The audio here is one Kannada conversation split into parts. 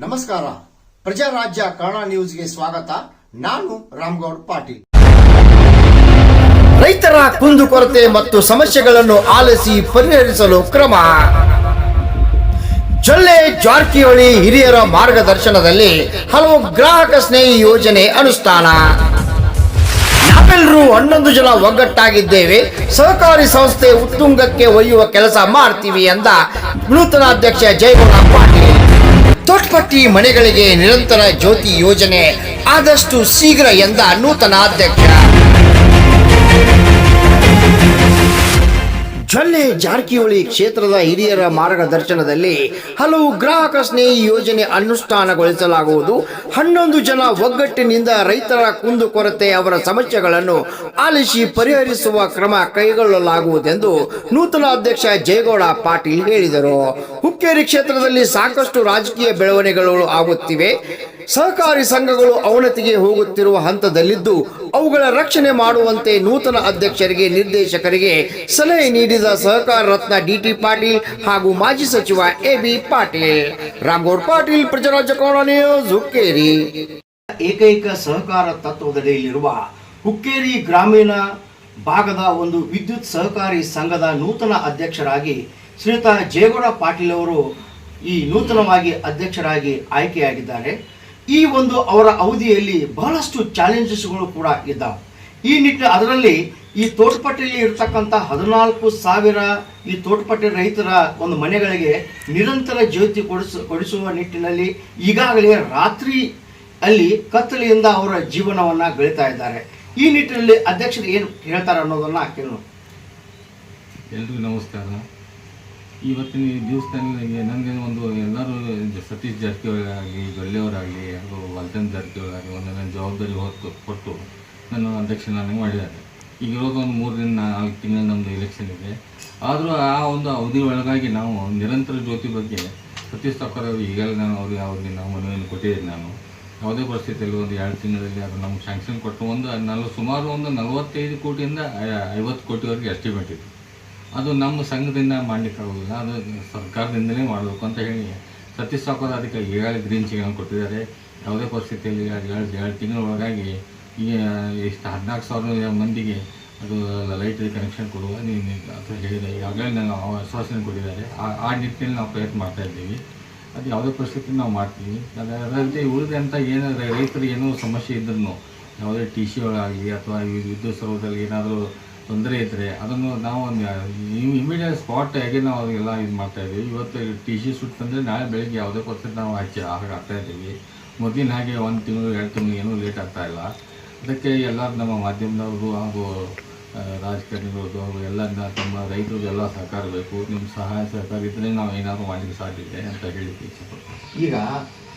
ನಮಸ್ಕಾರ. ಪ್ರಜಾರಾಜ್ಯ ಕನ್ನಡ ನ್ಯೂಸ್ಗೆ ಸ್ವಾಗತ. ನಾನು ರಾಮ್ಗೌಡ್ ಪಾಟೀಲ್. ರೈತರ ಕುಂದುಕೊರತೆ ಮತ್ತು ಸಮಸ್ಯೆಗಳನ್ನು ಆಲಿಸಿ ಪರಿಹರಿಸಲು ಕ್ರಮ. ಜೊಲ್ಲೆ ಜಾರಕಿಹೊಳಿ ಹಿರಿಯರ ಮಾರ್ಗದರ್ಶನದಲ್ಲಿ ಹಲವು ಗ್ರಾಹಕ ಸ್ನೇಹಿ ಯೋಜನೆ ಅನುಷ್ಠಾನ. ನಾವೆಲ್ಲರೂ ಹನ್ನೊಂದು ಜನ ಒಗ್ಗಟ್ಟಾಗಿದ್ದೇವೆ. ಸಹಕಾರಿ ಸಂಸ್ಥೆ ಉತ್ತುಂಗಕ್ಕೆ ಒಯ್ಯುವ ಕೆಲಸ ಮಾಡ್ತೀವಿ ಎಂದ ನೂತನ ಅಧ್ಯಕ್ಷ ಜಯಗೌಡ ಪಾಟೀಲ್. ತೊಟ್ಪಟ್ಟಿ ಮನೆಗಳಿಗೆ ನಿರಂತರ ಜ್ಯೋತಿ ಯೋಜನೆ. ಆದಷ್ಟು ಶೀಘ್ರ ಎಂದ ನೂತನ ಅಧ್ಯಕ್ಷ. ಜೊಲ್ಲೆ ಜಾರಕಿಹೊಳಿ ಕ್ಷೇತ್ರದ ಹಿರಿಯರ ಮಾರ್ಗದರ್ಶನದಲ್ಲಿ ಹಲವು ಗ್ರಾಹಕ ಸ್ನೇಹಿ ಯೋಜನೆ ಅನುಷ್ಠಾನಗೊಳಿಸಲಾಗುವುದು. ಹನ್ನೊಂದು ಜನ ಒಗ್ಗಟ್ಟಿನಿಂದ ರೈತರ ಕುಂದುಕೊರತೆ ಅವರ ಸಮಸ್ಯೆಗಳನ್ನು ಆಲಿಸಿ ಪರಿಹರಿಸುವ ಕ್ರಮ ಕೈಗೊಳ್ಳಲಾಗುವುದೆಂದು ನೂತನ ಅಧ್ಯಕ್ಷ ಜಯಗೌಡ ಪಾಟೀಲ್ ಹೇಳಿದರು. ಹುಕ್ಕೇರಿ ಕ್ಷೇತ್ರದಲ್ಲಿ ಸಾಕಷ್ಟು ರಾಜಕೀಯ ಬೆಳವಣಿಗೆಗಳು ಆಗುತ್ತಿವೆ. ಸಹಕಾರಿ ಸಂಘಗಳು ಅವನತಿಗೆ ಹೋಗುತ್ತಿರುವ ಹಂತದಲ್ಲಿದ್ದು ಅವುಗಳ ರಕ್ಷಣೆ ಮಾಡುವಂತೆ ನೂತನ ಅಧ್ಯಕ್ಷರಿಗೆ, ನಿರ್ದೇಶಕರಿಗೆ ಸಲಹೆ ನೀಡಿದ ಸಹಕಾರ ರತ್ನ ಡಿಟಿ ಪಾಟೀಲ್ ಹಾಗೂ ಮಾಜಿ ಸಚಿವ A B Patil. Ramagoud Patil Prajarajya news ಏಕೈಕ ಸಹಕಾರ ತತ್ವದಡಿಯಲ್ಲಿರುವ ಹುಕ್ಕೇರಿ ಗ್ರಾಮೀಣ ಭಾಗದ ಒಂದು ವಿದ್ಯುತ್ ಸಹಕಾರಿ ಸಂಘದ ನೂತನ ಅಧ್ಯಕ್ಷರಾಗಿ ಶ್ರೀಯುತ ಜೇಗೌಡ ಪಾಟೀಲ್ ಅವರು ಈ ನೂತನವಾಗಿ ಅಧ್ಯಕ್ಷರಾಗಿ ಆಯ್ಕೆಯಾಗಿದ್ದಾರೆ. ಈ ಒಂದು ಅವರ ಅವಧಿಯಲ್ಲಿ ಬಹಳಷ್ಟು ಚಾಲೆಂಜಸ್ಗಳು ಕೂಡ ಇದ್ದಾವೆ. ಈ ನಿಟ್ಟಿನ ಅದರಲ್ಲಿ ಈ ತೋಟಪಟ್ಟಿಯಲ್ಲಿ ಇರತಕ್ಕಂಥ ಹದಿನಾಲ್ಕು ಸಾವಿರ ಈ ತೋಟಪಟ್ಟಿ ರೈತರ ಒಂದು ಮನೆಗಳಿಗೆ ನಿರಂತರ ಜ್ಯೋತಿ ಕೊಡಿಸ, ಕೊಡಿಸುವ ನಿಟ್ಟಿನಲ್ಲಿ ಈಗಾಗಲೇ ರಾತ್ರಿ ಅಲ್ಲಿ ಕತ್ತಲೆಯಿಂದ ಅವರ ಜೀವನವನ್ನು ಗಳಿತಾ ಇದ್ದಾರೆ. ಈ ನಿಟ್ಟಿನಲ್ಲಿ ಅಧ್ಯಕ್ಷರು ಏನು ಹೇಳ್ತಾರೆ ಅನ್ನೋದನ್ನು ಕೇಳೋಣ ಎಲ್ರಿಗೂ ನಮಸ್ಕಾರ. ಇವತ್ತಿನ ದಿವಸದಲ್ಲಿ ನನಗೆ ಒಂದು ಎಲ್ಲರೂ ಸತೀಶ್ ಜಾರಕಿಹೊಳಿ ಆಗಲಿ ಜೊಲ್ಲೆಯವರಾಗಲಿ ಹಾಗೂ ವರ್ಧನ್ ಜಾರಕಿಹೊಳಿ ಒಂದು ನನ್ನ ಜವಾಬ್ದಾರಿ ಹೊತ್ತು ಕೊಟ್ಟು ನನ್ನ ಅಧ್ಯಕ್ಷನಾಗಿ ಮಾಡಿದ್ದಾರೆ. ಈಗ ಇರೋದು ಒಂದು ಮೂರರಿಂದ ನಾಲ್ಕು ತಿಂಗಳು ನಮ್ಮದು ಎಲೆಕ್ಷನ್ ಇದೆ. ಆದರೂ ಆ ಒಂದು ಅವಧಿ ಒಳಗಾಗಿ ನಾವು ನಿರಂತರ ಜ್ಯೋತಿ ಬಗ್ಗೆ ಸತೀಶ್ ಸಾಕರ್ ಅವರು ನಾನು ಅವ್ರಿಗೆ ಅವ್ರಿಗೆ ನಾವು ಮನವಿಯನ್ನು ಕೊಟ್ಟಿದ್ದೀನಿ ನಾನು. ಯಾವುದೇ ಪರಿಸ್ಥಿತಿಯಲ್ಲಿ ಒಂದು ಎರಡು ತಿಂಗಳಲ್ಲಿ ಅದು ನಮ್ಗೆ ಸ್ಯಾಂಕ್ಷನ್ ಕೊಟ್ಟು ಒಂದು ನಲ್ವ ಸುಮಾರು ಒಂದು ನಲವತ್ತೈದು ಕೋಟಿಯಿಂದ ಐವತ್ತು ಕೋಟಿವರೆಗೆ ಎಸ್ಟಿಮೇಟ್ ಇತ್ತು ಅದು ನಮ್ಮ ಸಂಘದಿಂದ ಮಾಡಲಿಕ್ಕಾಗೋದಿಲ್ಲ. ಅದು ಸರ್ಕಾರದಿಂದಲೇ ಮಾಡಬೇಕು ಅಂತ ಹೇಳಿ ಸತೀಶ್ ಸಾಕೋದು ಅದಕ್ಕೆ ಈಗಾಗಲೇ ಗ್ರೀನ್ ಸಿಗ್ನಲ್ ಕೊಟ್ಟಿದ್ದಾರೆ. ಯಾವುದೇ ಪರಿಸ್ಥಿತಿಯಲ್ಲಿ ಅದು ಎರಡು ಎರಡು ತಿಂಗಳ ಒಳಗಾಗಿ ಈ ಎಷ್ಟು ಹದಿನಾಲ್ಕು ಸಾವಿರ ಮಂದಿಗೆ ಅದು ಲೈಟ್ ಕನೆಕ್ಷನ್ ಕೊಡುವ ನೀನು ಅಂತ ಹೇಳಿದೆ ಈಗಾಗಲೇ ನಾವು ಆಶ್ವಾಸನೆ ಕೊಟ್ಟಿದ್ದಾರೆ. ಆ ಆ ನಿಟ್ಟಿನಲ್ಲಿ ನಾವು ಪ್ರಯತ್ನ ಮಾಡ್ತಾ ಇದ್ದೀವಿ. ಅದು ಯಾವುದೇ ಪರಿಸ್ಥಿತಿ ನಾವು ಮಾಡ್ತೀವಿ. ಅದು ಅದರಲ್ಲಿ ಉಳಿದಂಥ ಏನು ರೈತರು ಏನೋ ಸಮಸ್ಯೆ ಇದ್ರೂ ಯಾವುದೇ ಟಿ ಸಿ ಒಳಗಾಗಲಿ ಅಥವಾ ವಿದ್ಯುತ್ ಸರ್ವದಲ್ಲಿ ಏನಾದರೂ ತೊಂದರೆ ಇದ್ದರೆ ಅದನ್ನು ನಾವು ಒಂದು ಇಮಿಡಿಯೇಟ್ ಸ್ಪಾಟ್ ಹೇಗೆ ನಾವು ಅದೆಲ್ಲ ಇದು ಮಾಡ್ತಾ ಇದ್ದೀವಿ. ಇವತ್ತು ಟಿ ಸಿ ಸುಟ್ಟಂದರೆ ನಾಳೆ ಬೆಳಿಗ್ಗೆ ಯಾವುದೇ ಕೊರತೆ ನಾವು ಹಚ್ಚಿ ಹಾಗೆ ಆಗ್ತಾ ಇದ್ದೀವಿ. ಮೊದಲಿನ ಹಾಗೆ ಒಂದು ತಿಂಗಳು, ಎರಡು ತಿಂಗಳು ಏನೂ ಲೇಟ್ ಆಗ್ತಾ ಇಲ್ಲ. ಅದಕ್ಕೆ ಎಲ್ಲ ನಮ್ಮ ಮಾಧ್ಯಮದವರು ಹಾಗೂ ರಾಜಕಾರಣಿಗಳದ್ದು ಹಾಗೂ ಎಲ್ಲ ತಮ್ಮ ರೈತರು ಎಲ್ಲ ಸಹಕಾರ ಬೇಕು. ನಿಮ್ಮ ಸಹಾಯ, ಸಹಕಾರ ಇದ್ದರೆ ನಾವು ಏನಾದರೂ ಮಾಡಲಿಕ್ಕೆ ಸಾಧ್ಯ ಇದೆ ಅಂತ ಹೇಳಿ ಈಗ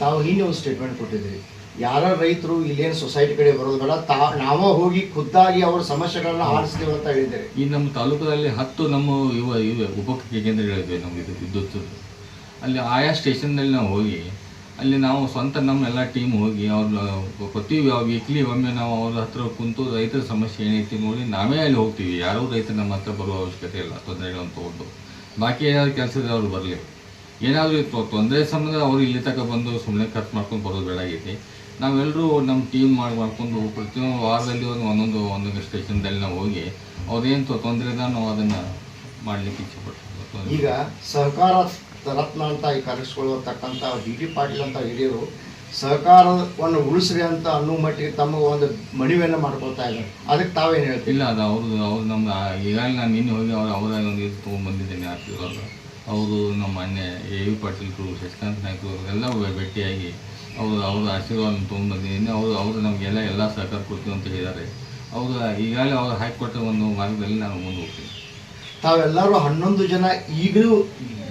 ತಾವು ಹಿಂದೆ ಒಂದು ಸ್ಟೇಟ್ಮೆಂಟ್ ಕೊಟ್ಟಿದ್ರಿ ಯಾರ ರೈತರು ಇಲ್ಲೇನು ಸೊಸೈಟಿ ಕಡೆ ಬರೋದಲ್ಲ ತಾ, ನಾವ ಹೋಗಿ ಖುದ್ದಾಗಿ ಅವ್ರ ಸಮಸ್ಯೆಗಳನ್ನ ಆರಿಸ್ತೇವೆ ಅಂತ ಹೇಳಿದ್ದಾರೆ. ಈ ನಮ್ಮ ತಾಲೂಕದಲ್ಲಿ ಹತ್ತು ನಮ್ಮ ಇವ ಇವೆ ಉಪ ಕೇಂದ್ರಗಳಿವೆ ಇದು ವಿದ್ಯುತ್. ಅಲ್ಲಿ ಆಯಾ ಸ್ಟೇಷನ್ನಲ್ಲಿ ನಾವು ಹೋಗಿ, ಅಲ್ಲಿ ನಾವು ಸ್ವಂತ ನಮ್ಮ ಎಲ್ಲ ಟೀಮ್ ಹೋಗಿ ಅವ್ರ ಪ್ರತಿ ವೀಕ್ಲಿ ಒಮ್ಮೆ ನಾವು ಅವ್ರ ಹತ್ರ ಕುಂತು ರೈತರ ಸಮಸ್ಯೆ ಏನೈತಿ ನೋಡಿ ನಾವೇ ಅಲ್ಲಿ ಹೋಗ್ತೀವಿ. ಯಾರೂ ರೈತರು ನಮ್ಮ ಹತ್ರ ಬರುವ ಅವಶ್ಯಕತೆ ಇಲ್ಲ, ತೊಂದರೆಗಳನ್ನು ಒಂದು ಬಾಕಿ ಏನಾದ್ರು ಕೆಲಸದ ಅವ್ರು ಬರಲಿ. ಏನಾದರೂ ತೊಂದರೆ ಸಂಬಂಧ ಅವ್ರು ಇಲ್ಲಿ ತಕ ಬಂದು ಸುಮ್ಮನೆ ಖರ್ಚು ಮಾಡ್ಕೊಂಡು ಬರೋದು ಬೇಡಾಗೈತಿ ನಾವೆಲ್ಲರೂ ನಮ್ಮ ಟೀಮ್ ಮಾಡಿ ಮಾಡ್ಕೊಂಡು ಪ್ರತಿಯೊಂದು ವಾರದಲ್ಲಿ ಒಂದು ಒಂದೊಂದು ಒಂದೊಂದು ಸ್ಟೇಷನ್ದಲ್ಲಿ ನಾವು ಹೋಗಿ ಅವ್ರೇನು ತೊಂದರೆ ಇದೆ ನಾವು ಅದನ್ನು ಮಾಡಲಿಕ್ಕೆ ಇಚ್ಛೆ ಪಡ್ತೀವಿ. ಈಗ ಸಹಕಾರ ರತ್ನ ಅಂತ ಈ ಕರೆಸ್ಕೊಳ್ಳತಕ್ಕಂಥ ಡಿ ಟಿ ಪಾಟೀಲ್ ಅಂತ ಹಿರಿಯರು ಸಹಕಾರವನ್ನು ಉಳಿಸ್ರಿ ಅಂತ ಅನ್ನೋ ಮಟ್ಟಿಗೆ ತಮ್ಮ ಒಂದು ಮನವಿಯನ್ನು ಮಾಡ್ಕೊಳ್ತಾ ಇದ್ದಾರೆ. ಅದಕ್ಕೆ ತಾವೇನು ಹೇಳ್ತೀವಿ ಇಲ್ಲ ಅದು ಅವ್ರದ್ದು ಅವ್ರು ನಮ್ಮ ಈಗಾಗಲೇ ನಾನು ನಿನ್ನೆ ಹೋಗಿ ಅವ್ರು ಅವರಾಗಿ ಒಂದು ಇದು ತೊಗೊಂಡ್ಬಂದಿದ್ದೇನೆ ಆರ್ತಿರೋದು ಅವರು ನಮ್ಮ ಅನ್ನೆ ಎ ವಿ ಪಾಟೀಲ್ ಶಶಿಕಾಂತ್ ನಾಯ್ಕರು ಎಲ್ಲ ಭೇಟಿಯಾಗಿ ಅವರು ಅವ್ರ ಆಶೀರ್ವಾದ ತೊಗೊಂಡ್ಬಂದಿದ್ದೀನಿ ಅವರು ಅವರು ನಮಗೆಲ್ಲ ಎಲ್ಲ ಸಹಕಾರ ಕೊಡ್ತೀವಿ ಅಂತ ಹೇಳಿದ್ದಾರೆ. ಅವರು ಈಗಾಗಲೇ ಅವ್ರು ಹಾಕಿಕೊಟ್ಟ ಒಂದು ಮಾರ್ಗದಲ್ಲಿ ನಾನು ಮುಂದೆ ಹೋಗ್ತೀನಿ. ತಾವೆಲ್ಲರೂ ಹನ್ನೊಂದು ಜನ ಈಗಲೂ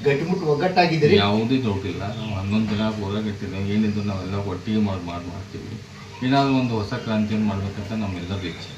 ಗಟ್ಟಿಮುಟ್ಟು ಒಗ್ಗಟ್ಟಾಗಿದ್ದೀರಿ? ಯಾವುದೇ ಇಲ್ಲ. ನಾವು ಹನ್ನೊಂದು ಜನ ಹೋರಾಗಿರ್ತೀವಿ ಏನಿದ್ರು ನಾವೆಲ್ಲ ಒಟ್ಟಿಗೆ ಮಾಡಿ ಮಾಡಿ ಮಾಡ್ತೀವಿ. ಏನಾದರೂ ಒಂದು ಹೊಸ ಕ್ರಾಂತಿಯನ್ನು ಮಾಡಬೇಕಂತ ನಮ್ಮೆಲ್ಲರ ಇಚ್ಛೆ.